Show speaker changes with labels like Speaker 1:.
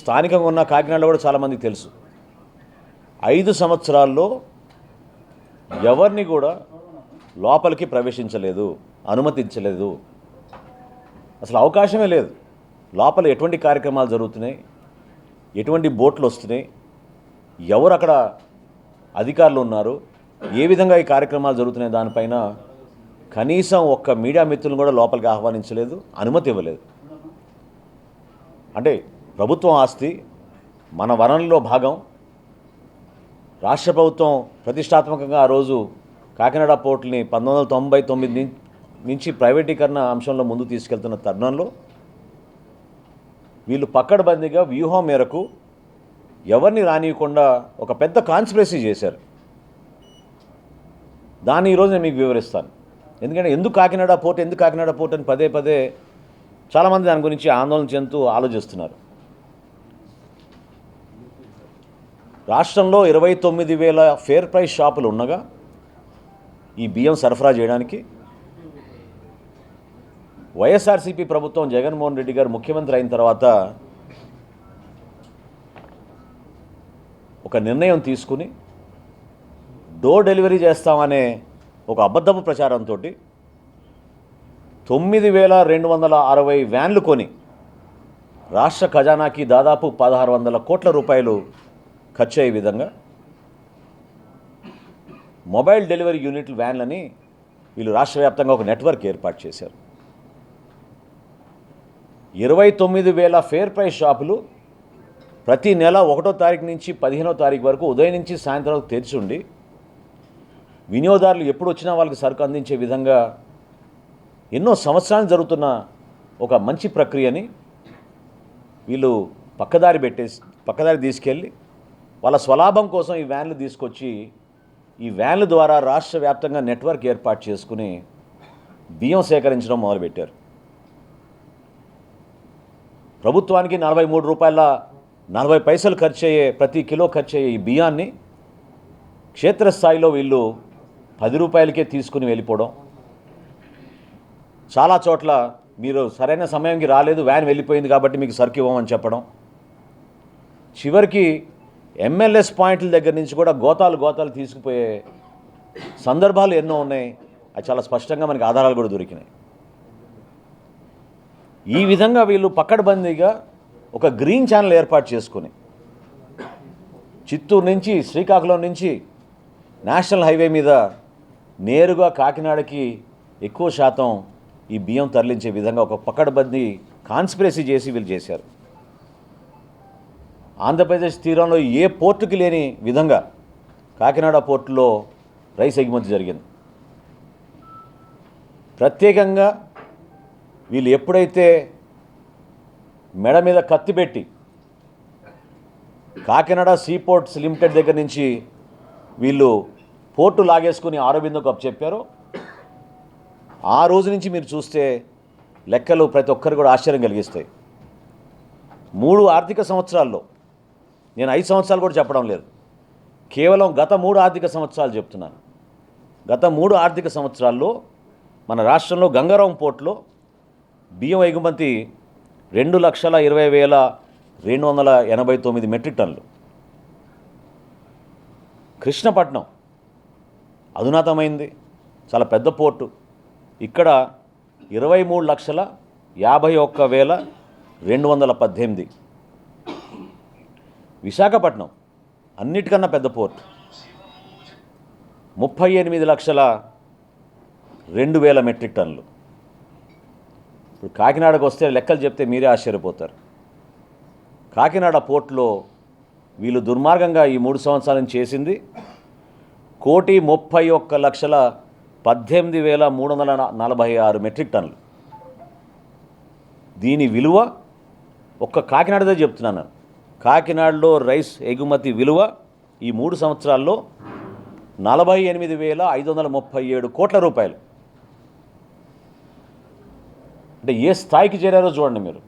Speaker 1: స్థానికంగా ఉన్న కాకినాడలో కూడా చాలామందికి తెలుసు. ఐదు సంవత్సరాల్లో ఎవరిని కూడా లోపలికి ప్రవేశించలేదు అనుమతించలేదు. అసలు అవకాశమే లేదు. లోపల ఎటువంటి కార్యక్రమాలు జరుగుతున్నాయి? ఎటువంటి బోట్లు వస్తున్నాయి? ఎవరు అక్కడ అధికారులు ఉన్నారు? ఏ విధంగా ఈ కార్యక్రమాలు జరుగుతున్నాయి? దానిపైన కనీసం ఒక్క మీడియా మిత్రులను కూడా లోపలికి ఆహ్వానించలేదు అనుమతి ఇవ్వలేదు. అంటే ప్రభుత్వం ఆస్తి మన వనంలో భాగం. రాష్ట్ర ప్రభుత్వం ప్రతిష్టాత్మకంగా ఆ రోజు కాకినాడ పోర్టుని పంతొమ్మిది వందల తొంభై తొమ్మిది నుంచి ప్రైవేటీకరణ అంశంలో ముందు తీసుకెళ్తున్న తరుణంలో వీళ్ళు పక్కడబందీగా వ్యూహం మేరకు ఎవరిని రానియకుండా ఒక పెద్ద కాన్స్పిరసీ చేశారు. దాన్ని ఈరోజు నేను మీకు వివరిస్తాను. ఎందుకంటే ఎందుకు కాకినాడ పోర్ట్ ఎందుకు కాకినాడ పోర్ట్ అని పదే పదే చాలామంది దాని గురించి ఆందోళన చెందుతూ ఆలోచిస్తున్నారు. రాష్ట్రంలో ఇరవై తొమ్మిది వేల ఫేర్ ప్రైస్ షాపులు ఉండగా ఈ బియ్యం సరఫరా చేయడానికి వైఎస్ఆర్సీపీ ప్రభుత్వం జగన్మోహన్ రెడ్డి గారు ముఖ్యమంత్రి అయిన తర్వాత ఒక నిర్ణయం తీసుకుని డోర్ డెలివరీ చేస్తామనే ఒక అబద్ధపు ప్రచారంతో తొమ్మిది వేల రెండు వందల అరవై వ్యాన్లు కొని రాష్ట్ర ఖజానాకి దాదాపు పదహారు వందల కోట్ల రూపాయలు ఖర్చు అయ్యే విధంగా మొబైల్ డెలివరీ యూనిట్లు వ్యాన్లని వీళ్ళు రాష్ట్ర వ్యాప్తంగా ఒక నెట్వర్క్ ఏర్పాటు చేశారు. ఇరవై తొమ్మిది వేల ఫేర్ ప్రైస్ షాపులు ప్రతి నెల ఒకటో తారీఖు నుంచి పదిహేనో తారీఖు వరకు ఉదయం నుంచి సాయంత్రం వరకు తెరిచి ఉండి వినియోగదారులు ఎప్పుడు వచ్చినా వాళ్ళకి సరుకు అందించే విధంగా ఎన్నో సంవత్సరాలు జరుగుతున్న ఒక మంచి ప్రక్రియని వీళ్ళు పక్కదారి పెట్టేసి పక్కదారి తీసుకెళ్ళి వాళ్ళ స్వలాభం కోసం ఈ వ్యాన్లు తీసుకొచ్చి ఈ వ్యాన్ల ద్వారా రాష్ట్ర వ్యాప్తంగా నెట్వర్క్ ఏర్పాటు చేసుకుని బియ్యం సేకరించడం మొదలుపెట్టారు. ప్రభుత్వానికి నలభై మూడు రూపాయల నలభై పైసలు ఖర్చు అయ్యే ప్రతి కిలో ఖర్చు అయ్యే ఈ బియ్యాన్ని క్షేత్రస్థాయిలో వీళ్ళు పది రూపాయలకే తీసుకుని వెళ్ళిపోవడం. చాలా చోట్ల మీరు సరైన సమయానికి రాలేదు వ్యాన్ వెళ్ళిపోయింది కాబట్టి మీకు సరుకు ఇవ్వమని చెప్పడం. చివరికి ఎంఎల్ఎస్ పాయింట్ల దగ్గర నుంచి కూడా గోతాలు గోతాలు తీసుకుపోయే సందర్భాలు ఎన్నో ఉన్నాయి. అది చాలా స్పష్టంగా మనకి ఆధారాలు కూడా దొరికినాయి. ఈ విధంగా వీళ్ళు పక్కడబందీగా ఒక గ్రీన్ ఛానల్ ఏర్పాటు చేసుకుని చిత్తూరు నుంచి శ్రీకాకుళం నుంచి నేషనల్ హైవే మీద నేరుగా కాకినాడకి ఎక్కువ శాతం ఈ బియ్యం తరలించే విధంగా ఒక పక్కడబందీ కాన్స్పిరసీ చేసి వీళ్ళు చేశారు. ఆంధ్రప్రదేశ్ తీరంలో ఏ పోర్టుకి లేని విధంగా కాకినాడ పోర్టులో రైస్ ఎగుమతి జరిగింది. ప్రత్యేకంగా వీళ్ళు ఎప్పుడైతే మెడ మీద కత్తి పెట్టి కాకినాడ సీపోర్ట్స్ లిమిటెడ్ దగ్గర నుంచి వీళ్ళు పోర్టు లాగేసుకుని ఆరోబిందుకు అప్పు చెప్పారో. ఆ రోజు నుంచి మీరు చూస్తే లెక్కలు ప్రతి ఒక్కరు కూడా ఆశ్చర్యం కలిగిస్తాయి. మూడు ఆర్థిక సంవత్సరాల్లో నేను ఐదు సంవత్సరాలు కూడా చెప్పడం లేదు. కేవలం గత మూడు ఆర్థిక సంవత్సరాలు చెప్తున్నాను. గత మూడు ఆర్థిక సంవత్సరాల్లో మన రాష్ట్రంలో గంగారాం పోర్టులో బియ్యం ఎగుమతి రెండు లక్షల ఇరవై వేల రెండు వందల ఎనభై తొమ్మిది మెట్రిక్ టన్నులు. కృష్ణపట్నం అధునాతమైంది చాలా పెద్ద పోర్టు. ఇక్కడ ఇరవై మూడు లక్షల యాభై ఒక్క వేల రెండు వందల పద్దెనిమిది విశాఖపట్నం అన్నిటికన్నా పెద్ద పోర్ట్. ముప్పై ఎనిమిది లక్షల రెండు వేల మెట్రిక్ టన్నులు. ఇప్పుడు కాకినాడకు వస్తే లెక్కలు చెప్తే మీరే ఆశ్చర్యపోతారు. కాకినాడ పోర్టులో వీళ్ళు దుర్మార్గంగా ఈ మూడు సంవత్సరాలను చేసింది. కోటి ముప్పై ఒక్క లక్షల పద్దెనిమిది వేల మూడు వందల నలభై ఆరు మెట్రిక్ టన్నులు. దీని విలువ ఒక్క కాకినాడదే చెప్తున్నాను. కాకినాడలో రైస్ ఎగుమతి విలువ ఈ మూడు సంవత్సరాల్లో నలభై ఎనిమిది వేల ఐదు వందల ముప్పై ఏడు కోట్ల రూపాయలు. అంటే ఏ స్థాయికి చేరారో చూడండి మీరు.